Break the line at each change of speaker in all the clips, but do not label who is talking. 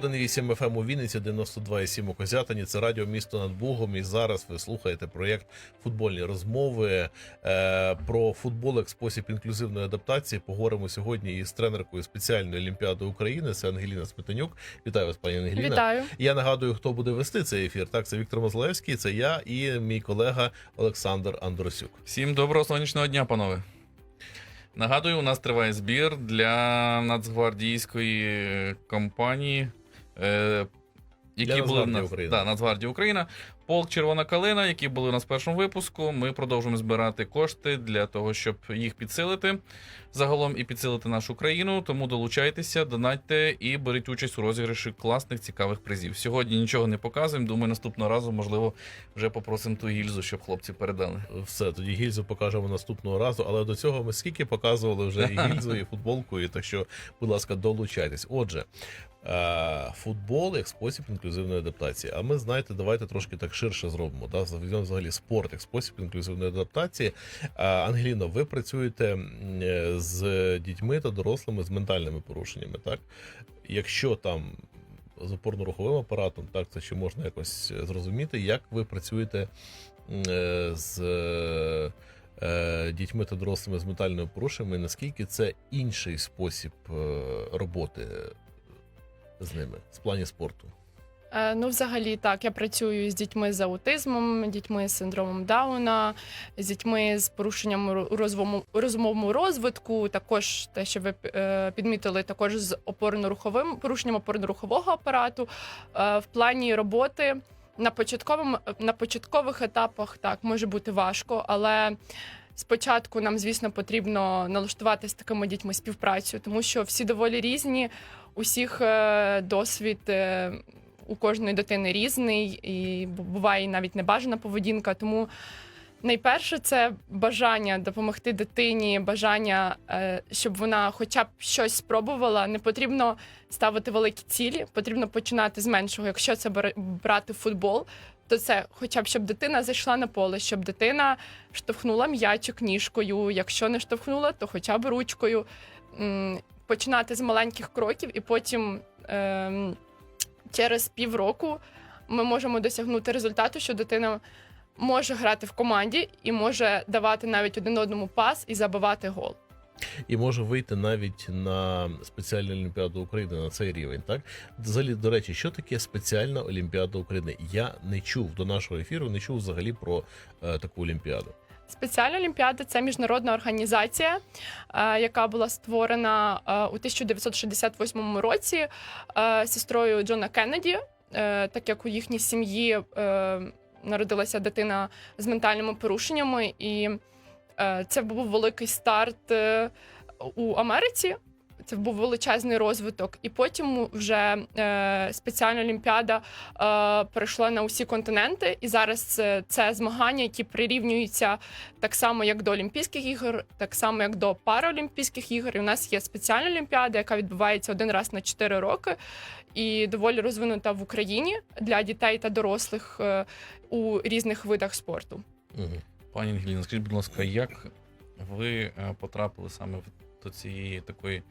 101,8 FM у Вінниці, 92,7 у Козятині. Це радіо місто над Бугом. І зараз ви слухаєте проєкт футбольні розмови е, про футбол як спосіб інклюзивної адаптації. Поговоримо сьогодні із тренеркою спеціальної олімпіади України. Це Ангеліна Сметанюк. Вітаю вас, пані Ангеліна.
Вітаю.
Я нагадую, хто буде вести цей ефір. Так, це Віктор Мозлевський, це я і мій колега Олександр Андросюк.
Всім доброго сонячного дня, панове. Нагадую, у нас триває збір для нацгвардійської компанії, е, які
Для
були на
України.
да, Нацгвардії Україна. Полк Червона калина, які були у нас в першому випуску. Ми продовжуємо збирати кошти для того, щоб їх підсилити загалом і підсилити нашу країну. Тому долучайтеся, донатьте і беріть участь у розіграші класних цікавих призів. Сьогодні нічого не показуємо. Думаю, наступного разу, можливо, вже попросимо ту гільзу, щоб хлопці передали.
Все, тоді гільзу покажемо наступного разу. Але до цього ми скільки показували вже і гільзу, і футболку, і так що, будь ласка, долучайтесь. Отже, футбол як спосіб інклюзивної адаптації. А ми знаєте, давайте трошки так ширше зробимо. Да? Взагалі спорт як спосіб інклюзивної адаптації. Е, Ангеліно, ви працюєте е, з дітьми та дорослими з ментальними порушеннями, так? Якщо там. З опорно-руховим апаратом, так це ще можна якось е, зрозуміти, як ви працюєте е, з е, е, дітьми та дорослими з ментальними порушеннями, наскільки це інший спосіб е, роботи з ними в плані спорту?
Е, Ну, взагалі, так, я працюю з дітьми з аутизмом, дітьми з синдромом Дауна, з дітьми з порушенням ро- у розумовому, розвитку. Також те, що ви е, підмітили, також з опорно-руховим порушенням опорно-рухового апарату. Е, В плані роботи на на початкових етапах так може бути важко, але. Спочатку нам, звісно, потрібно налаштувати з такими дітьми співпрацю, тому що всі доволі різні, усіх е, досвід е, у кожної дитини різний, і буває навіть небажана поведінка. Тому найперше це бажання допомогти дитині, бажання, е, щоб вона хоча б щось спробувала. Не потрібно ставити великі цілі, потрібно починати з меншого. Якщо це брати футбол, то це хоча б щоб дитина зайшла на поле, щоб дитина штовхнула м'ячик ніжкою. Якщо не штовхнула, то хоча б ручкою. Починати з маленьких кроків, і потім ем, через півроку ми можемо досягнути результату, що дитина може грати в команді і може давати навіть один одному пас і забивати гол.
І може вийти навіть на спеціальну Олімпіаду України на цей рівень. Так, взагалі, до речі, що таке спеціальна Олімпіада України? Я не чув до нашого ефіру, не чув взагалі про е, таку Олімпіаду.
Спеціальна олімпіада це міжнародна організація, е, яка була створена е, у 1968 році е, сестрою Джона Кеннеді, так як у їхній сім'ї народилася дитина з ментальними порушеннями, і це був великий старт у Америці. Це був величезний розвиток, і потім вже е, спеціальна олімпіада е, перейшла на усі континенти. І зараз це, це змагання, які прирівнюються так само, як до Олімпійських ігор, так само як до Паралімпійських ігор. І у нас є спеціальна олімпіада, яка відбувається один раз на 4 роки, і доволі розвинута в Україні для дітей та дорослих е, у різних видах спорту.
Пані Ангеліна, скажіть, будь ласка, як ви е, потрапили саме в- до цієї такої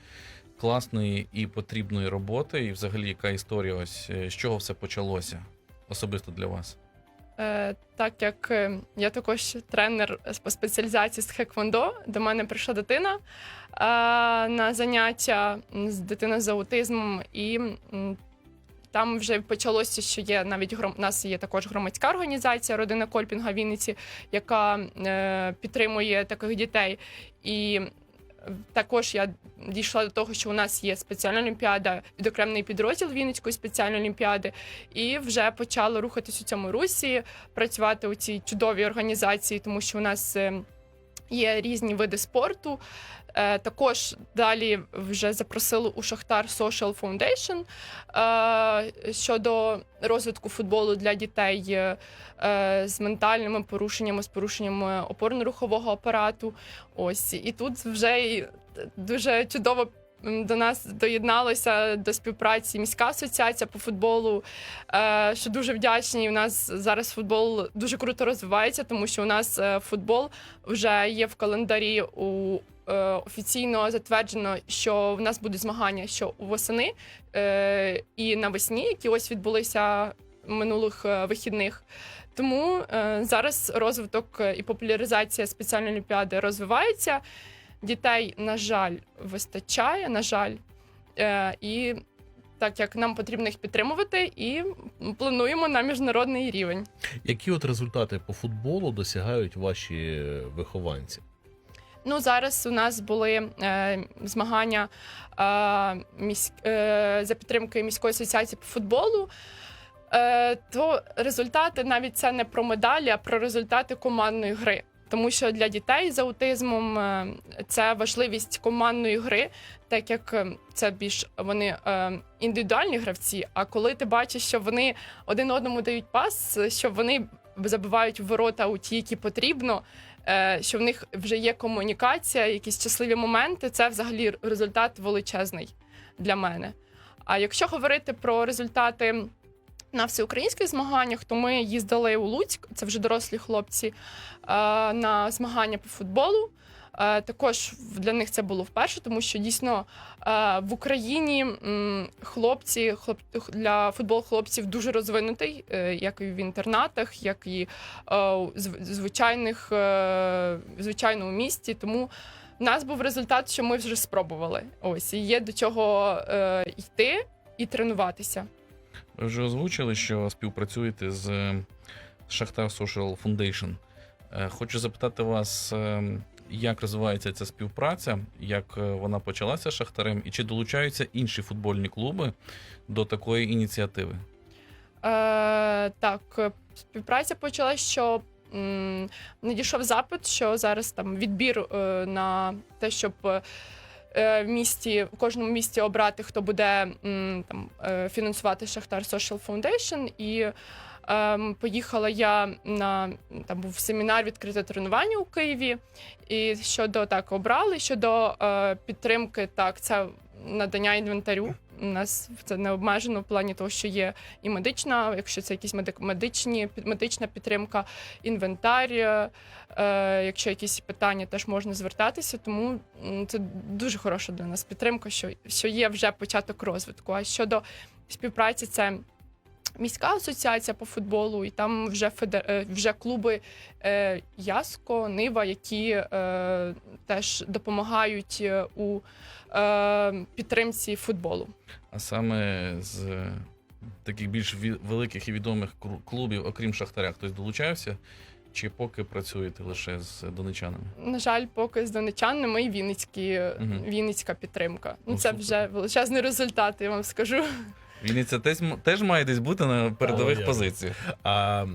класної і потрібної роботи? І взагалі, яка історія ось е, з чого все почалося особисто для вас?
Е, так як е, я також тренер по спеціалізації з хеквондо, до мене прийшла дитина е, на заняття з дитиною з аутизмом, і там вже почалося, що є навіть гром... у нас є також громадська організація Родина Кольпінга Вінниці, яка е, підтримує таких дітей. І також я дійшла до того, що у нас є спеціальна олімпіада, відокремлений підрозділ Вінницької спеціальної олімпіади, і вже почала рухатись у цьому русі, працювати у цій чудовій організації, тому що у нас е, є різні види спорту. Е, Також далі вже запросили у Шахтар Social Foundation е, щодо розвитку футболу для дітей е, з ментальними порушеннями, з порушеннями опорно-рухового апарату. Ось і тут вже дуже чудово до нас доєдналася до співпраці міська асоціація по футболу. Що дуже вдячні. У нас зараз футбол дуже круто розвивається, тому що у нас футбол вже є в календарі у. Е, Офіційно затверджено, що в нас будуть змагання що восени е, і навесні, які ось відбулися минулих е, вихідних. Тому е, зараз розвиток і популяризація спеціальної олімпіади розвивається. Дітей, на жаль, вистачає, на жаль. Е, і так як нам потрібно їх підтримувати, і плануємо на міжнародний рівень.
Які от результати по футболу досягають ваші е, вихованці?
Ну, зараз у нас були е, змагання е, місь, е, за підтримки міської асоціації по футболу. Е, то результати навіть це не про медалі, а про результати командної гри. Тому що для дітей з аутизмом е, це важливість командної гри, так як е, це більш вони е, індивідуальні гравці. А коли ти бачиш, що вони один одному дають пас, що вони забивають ворота у ті, які потрібно, що в них вже є комунікація, якісь щасливі моменти, це взагалі результат величезний для мене. А якщо говорити про результати на всеукраїнських змаганнях, то ми їздили у Луцьк, це вже дорослі хлопці, е, на змагання по футболу. Е, Також для них це було вперше, тому що дійсно е, в Україні хлопці, хлоп, для футбол хлопців дуже розвинутий, е, як і в інтернатах, як і звичайних, звичайному місті. Тому в нас був результат, що ми вже спробували. Ось і є до чого йти і тренуватися.
Ви вже озвучили, що співпрацюєте з Шахтар Social Foundation. Хочу запитати вас, е, як розвивається ця співпраця, як е, вона почалася з Шахтарем, і чи долучаються інші футбольні клуби до такої ініціативи?
Е, так, співпраця почалася, що м, надійшов запит, що зараз там відбір е, на те, щоб е, в місті в кожному місті обрати, хто буде там е, фінансувати Шахтар Social Foundation. І ем, поїхала я на там був семінар відкрите тренування у Києві. І щодо так обрали, щодо е, підтримки, так, це надання інвентарю. У нас це не обмежено в плані того, що є і медична, якщо це якісь медичні, медична підтримка, інвентар. е, Е, якщо якісь питання, теж можна звертатися. Тому це дуже хороша для нас підтримка, що, що є вже початок розвитку. А щодо співпраці, це міська асоціація по футболу, і там вже федер... е, вже клуби е, Яско, Нива, які е, теж допомагають е, у е, підтримці футболу.
А саме з е, таких більш великих і відомих клубів, окрім Шахтаря, хтось долучався? Чи поки працюєте лише з донечанами?
На жаль, поки з донечанами і Вінницькі,
Мгм.
Вінницька підтримка. Ну,
Ну,
це
супер.
вже величезний результат, я вам скажу.
Вінниця теж, теж має десь бути на передових позиціях.
А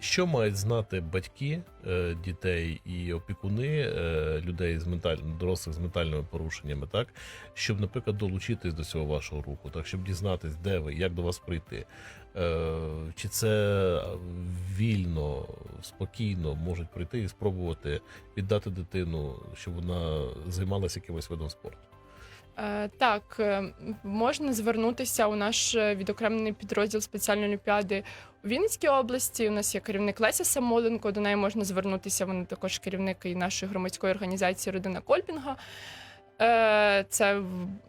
що мають знати батьки е, дітей і опікуни е, людей з менталь... дорослих з ментальними порушеннями, так щоб, наприклад, долучитись до цього вашого руху, так щоб дізнатись, де ви, як до вас прийти? Е, чи це вільно, спокійно можуть прийти і спробувати віддати дитину, щоб вона займалася якимось видом спорту?
Е, Так, е, можна звернутися у наш е, відокремлений підрозділ спеціальної олімпіади у Вінницькій області. У нас є керівник Леся Самоленко. До неї можна звернутися. Вона також керівник і нашої громадської організації Родина Кольпінга. Це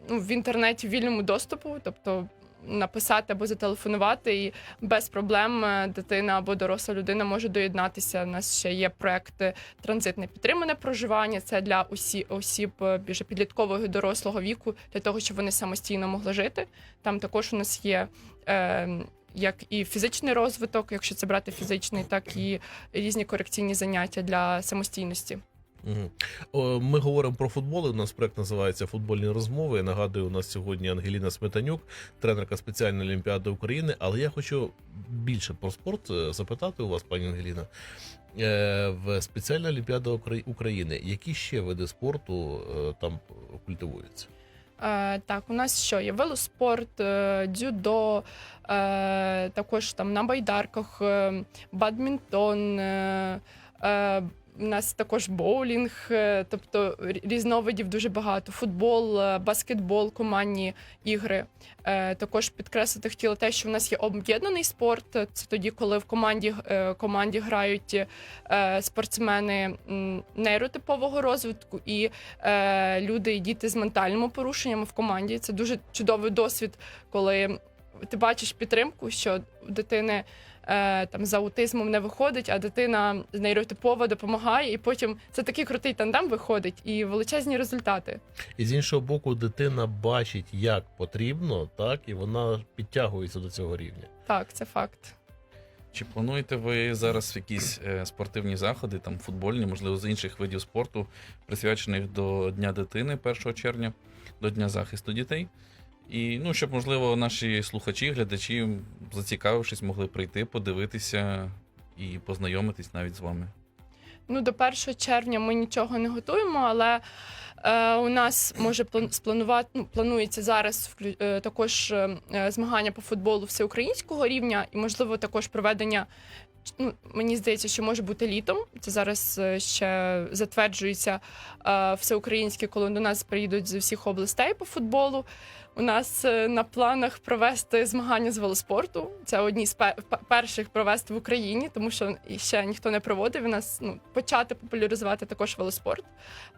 ну, в інтернеті в вільному доступу, тобто написати або зателефонувати, і без проблем е, дитина або доросла людина може доєднатися. У нас ще є проекти транзитне підтримане проживання. Це для усі осіб е, більше підліткового і дорослого віку, для того, щоб вони самостійно могли жити. Там також у нас є. Е, як і фізичний розвиток, якщо це брати фізичний, так і різні корекційні заняття для самостійності.
Ми говоримо про футбол. У нас проект називається Футбольні розмови. Я нагадую, у нас сьогодні Ангеліна Сметанюк, тренерка спеціальної олімпіади України. Але я хочу більше про спорт е, запитати у вас, пані Ангеліна. Е, В спеціальна олімпіада України. Які ще види спорту е, там культивуються?
Е, так, у нас що є? Велоспорт, дзюдо, е, також там на байдарках, бадмінтон, е, У нас також боулінг, е, тобто різновидів дуже багато. Футбол, е, баскетбол, командні ігри. Е, Також підкреслити хотіла те, що в нас є об'єднаний спорт. Це тоді, коли в команді, команді грають спортсмени нейротипового розвитку і люди і діти з ментальними порушеннями в команді. Це дуже чудовий досвід, коли ти бачиш підтримку, що дитини там за аутизмом не виходить, а дитина нейротипова допомагає, і потім це такий крутий тандем виходить і величезні результати.
І з іншого боку, дитина бачить, як потрібно, так, і вона підтягується до цього рівня.
Так, це факт.
Чи плануєте ви зараз якісь е, спортивні заходи, там футбольні, можливо, з інших видів спорту, присвячених до Дня дитини 1 червня, до Дня захисту дітей? І ну, щоб, можливо, наші слухачі, глядачі, зацікавившись, могли прийти, подивитися і познайомитись навіть з вами.
Ну, до 1 червня ми нічого не готуємо, але е, у нас може план- спланувати, ну, планується зараз е, також е, змагання по футболу всеукраїнського рівня, і можливо також проведення. Мені здається, що може бути літом. Це зараз е, ще затверджується е, всеукраїнське, коли до нас приїдуть з всіх областей по футболу. У нас е, на планах провести змагання з велоспорту. Це одні з пе- пе- перших провести в Україні, тому що ще ніхто не проводив. У нас ну, почати популяризувати також велоспорт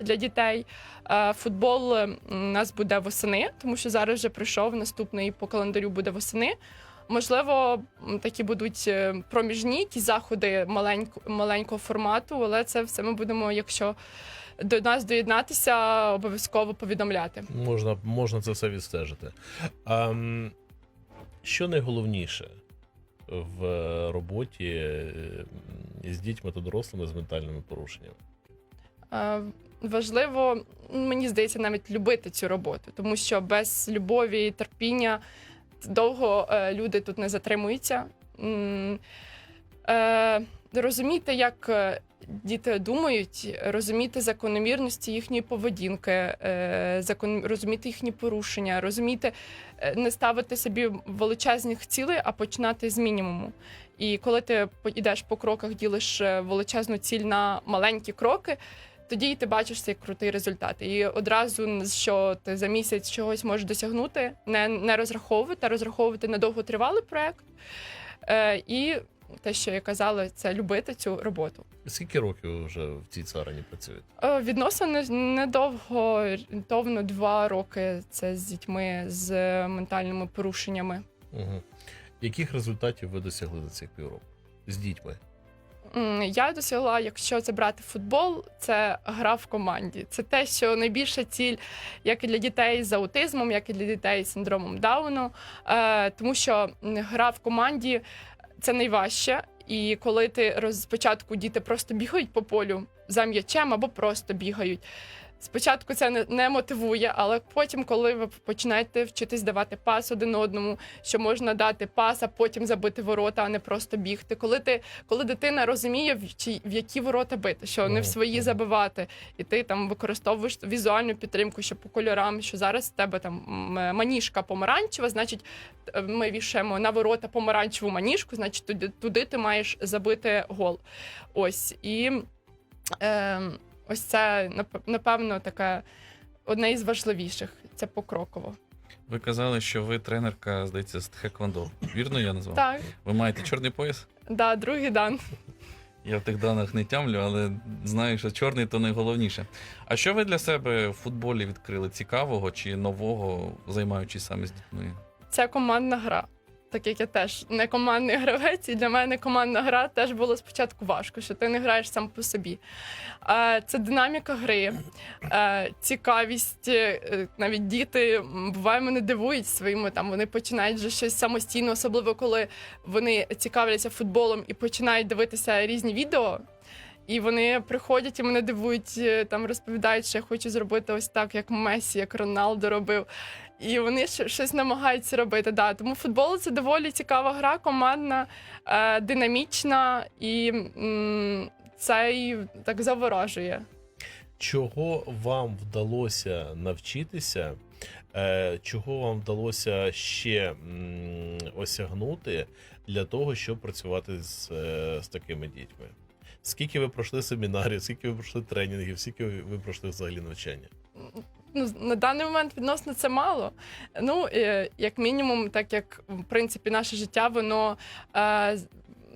для дітей. Е, Футбол у нас буде восени, тому що зараз вже прийшов наступний по календарю буде восени. Можливо, такі будуть е, проміжні якісь заходи маленько, маленького формату, але це все ми будемо, якщо до нас доєднатися, обов'язково повідомляти.
Можна, можна це все відстежити. А, що найголовніше в роботі е, з дітьми та дорослими з ментальними порушеннями?
Е, Важливо, мені здається, навіть любити цю роботу, тому що без любові і терпіння довго е, люди тут не затримуються. Е, Розуміти, як е, діти думають, розуміти закономірності їхньої поведінки, розуміти їхні порушення, розуміти, не ставити собі величезних цілей, а починати з мінімуму. І коли ти йдеш по кроках, ділиш величезну ціль на маленькі кроки, тоді ти бачиш цей крутий результат. І одразу, що ти за місяць чогось можеш досягнути, не, не розраховувати, а розраховувати на довготривалий проект. Е, і те, що я казала, це любити цю роботу.
Скільки років вже в цій царині працюєте?
Е, Відносно недовго, орієнтовно два роки це з дітьми з ментальними порушеннями.
Угу. Яких результатів ви досягли за цих півроку з дітьми?
Я досягла, якщо це брати футбол, це гра в команді. Це те, що найбільша ціль, як і для дітей з аутизмом, як і для дітей з синдромом Дауну. Е, тому що гра в команді це найважче. І коли ти спочатку діти просто бігають по полю за м'ячем або просто бігають. Спочатку це не, не мотивує, але потім, коли ви починаєте вчитись давати пас один одному, що можна дати пас, а потім забити ворота, а не просто бігти. Коли ти коли дитина розуміє, в, чи, в які ворота бити, що не в свої забивати, і ти там використовуєш візуальну підтримку, що по кольорам, що зараз в тебе там маніжка помаранчева, значить е, ми вішаємо на ворота помаранчеву маніжку, значить туди, туди ти маєш забити гол. Ось і е, ось це напевно таке одне із важливіших. Це покроково.
Ви казали, що ви тренерка, здається, з Тхеквондо. Вірно я назвав?
Так,
Ви маєте чорний пояс?
да, другий дан.
Я в тих даних не тямлю, але знаю, що чорний то найголовніше. А що ви для себе в футболі відкрили цікавого чи нового, займаючись саме з дітьми?
Це командна гра. Так як я теж не командний гравець, і для мене командна гра теж було спочатку важко, що ти не граєш сам по собі. Це динаміка гри, е, цікавість. е, Навіть діти буває мене дивують своїми там. Вони починають вже щось самостійно, особливо коли вони цікавляться футболом і починають дивитися різні відео. І вони приходять і мене дивують, е, там розповідають, що я хочу зробити ось так, як Месі, як Роналдо робив. І вони щось намагаються робити. Да. Тому футбол це доволі цікава гра, командна, е, динамічна і це й так заворожує.
Чого вам вдалося навчитися? Е, чого вам вдалося ще осягнути для того, щоб працювати з, з такими дітьми? Скільки ви пройшли семінарів, скільки ви пройшли тренінгів, скільки ви пройшли взагалі навчання?
Ну, на даний момент відносно це мало. Ну, е, як мінімум, так як в принципі наше життя, воно е,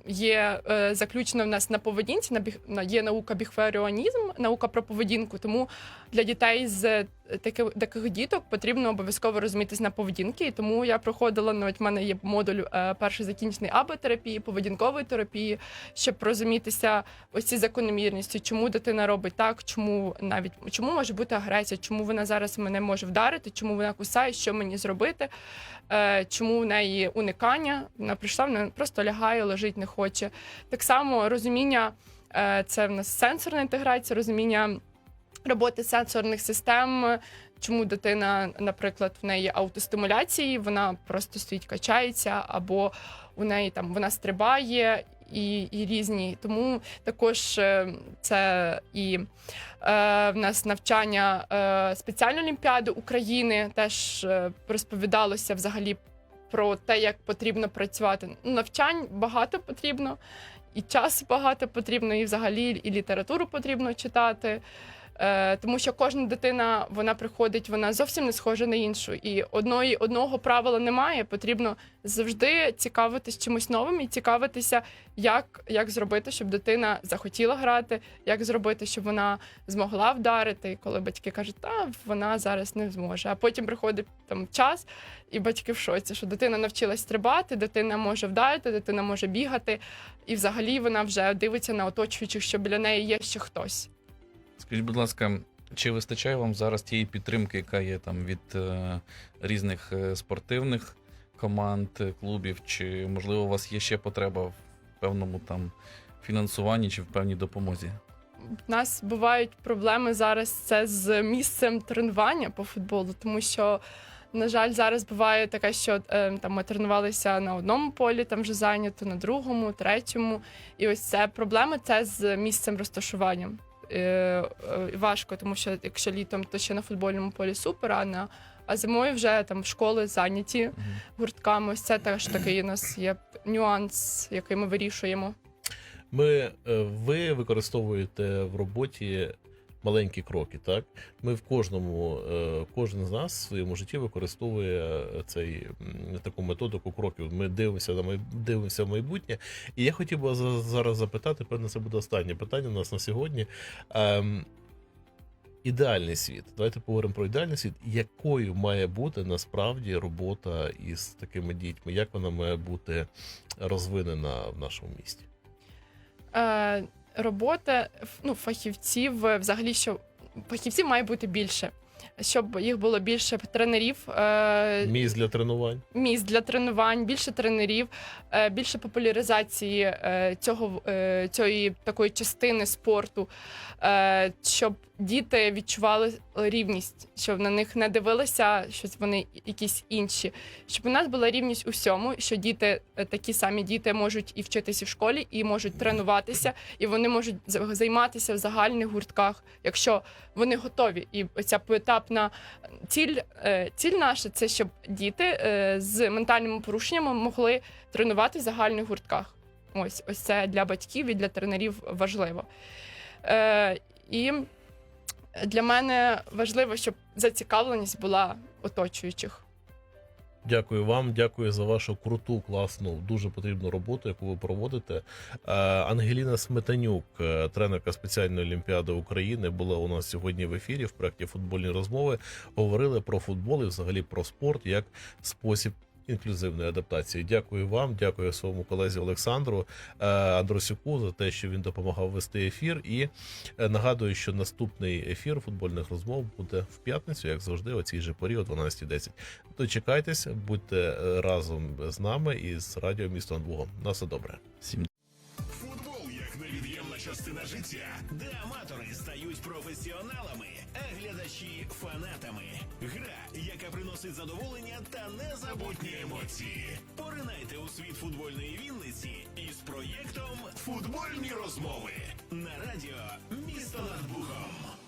є е, заключено в нас на поведінці, на є наука біхверіонізм, наука про поведінку. Тому для дітей з е, таких, таких діток потрібно обов'язково розумітись на поведінки. І тому я проходила навіть в мене є модуль е, перший закінчений АБ-терапії, поведінкової терапії, щоб розумітися ось ці закономірності, чому дитина робить так, чому навіть чому може бути агресія, чому вона зараз мене може вдарити, чому вона кусає, що мені зробити, е, чому в неї уникання. Вона прийшла, вона просто лягає, лежить, не хоче. Так само розуміння е, це в нас сенсорна інтеграція, розуміння роботи сенсорних систем. Чому дитина, наприклад, в неї аутостимуляції, вона просто стоїть, качається, або у неї там вона стрибає і, і різні. Тому також е, це і е, в нас навчання е, спеціальної олімпіади України теж е, розповідалося взагалі про те, як потрібно працювати. Ну, Навчань багато потрібно, і часу багато потрібно, і взагалі і літературу потрібно читати. Е, тому що кожна дитина вона приходить, вона зовсім не схожа на іншу. І одної одного правила немає. Потрібно завжди цікавитись чимось новим і цікавитися, як, як зробити, щоб дитина захотіла грати, як зробити, щоб вона змогла вдарити. І коли батьки кажуть, та вона зараз не зможе. А потім приходить там час, і батьки в шоці, що дитина навчилась стрибати, дитина може вдарити, дитина може бігати, і взагалі вона вже дивиться на оточуючих, що біля неї є ще хтось.
Скажіть, будь ласка, чи вистачає вам зараз тієї підтримки, яка є там від е, різних е, спортивних команд, е, клубів, чи можливо у вас є ще потреба в певному там фінансуванні чи в певній допомозі?
У нас бувають проблеми зараз це з місцем тренування по футболу, тому що. На жаль, зараз буває таке, що е, там ми тренувалися на одному полі, там вже зайнято, на другому, третьому. І ось це проблема це з місцем розташування. Е, е, важко, тому що якщо літом, то ще на футбольному полі супер, а на а зимою вже там школи зайняті гуртками. Ось це теж такий у нас є нюанс, який ми вирішуємо.
Ми, е, ви використовуєте в роботі маленькі кроки, так? Ми в кожному, е, кожен з нас в своєму житті використовує е, цей таку методику кроків. Ми дивимося на май- дивимося в майбутнє. І я хотів би зараз запитати, певно, це буде останнє питання у нас на сьогодні. Ем, Ідеальний світ. Давайте поговоримо про ідеальний світ. Якою має бути насправді робота із такими дітьми? Як вона має бути розвинена в нашому місті?
е, робота ну, фахівців, е, взагалі, що фахівців має бути більше. Щоб їх було більше тренерів, е,
Місць для тренувань.
місць для тренувань, більше тренерів, е, більше популяризації цього цієї такої частини спорту, щоб діти відчували рівність, щоб на них не дивилися, що вони якісь інші, щоб у нас була рівність у всьому, що діти е, такі самі діти можуть і вчитися в школі, і можуть тренуватися, і вони можуть займатися в загальних гуртках, якщо вони готові. І оця поетапна ціль, е, ціль наша це щоб діти е, з ментальними порушеннями могли тренувати в загальних гуртках. Ось ось це для батьків і для тренерів важливо. Е, і для мене важливо, щоб зацікавленість була оточуючих.
Дякую вам, дякую за вашу круту, класну, дуже потрібну роботу, яку ви проводите. Е, Ангеліна Сметанюк, е, тренерка спеціальної олімпіади України, була у нас сьогодні в ефірі в проєкті футбольні розмови. Говорили про футбол і взагалі про спорт як спосіб. Інклюзивної адаптації. Дякую вам, дякую своєму колезі Олександру е, Андросюку за те, що він допомагав вести ефір. І е, нагадую, що наступний ефір футбольних розмов буде в п'ятницю, як завжди, о цій же порі, о 12.10. Дочекайтесь, будьте е, разом з нами і з радіо місто над На все добре.
Всім
Футбол як невід'ємна частина життя, де аматори стають професіоналами, а глядачі фанатами. Гра, яка приносить задоволення та незабутні емоції. Поринайте у світ футбольної Вінниці із проєктом Футбольні розмови на радіо Місто над Бухом.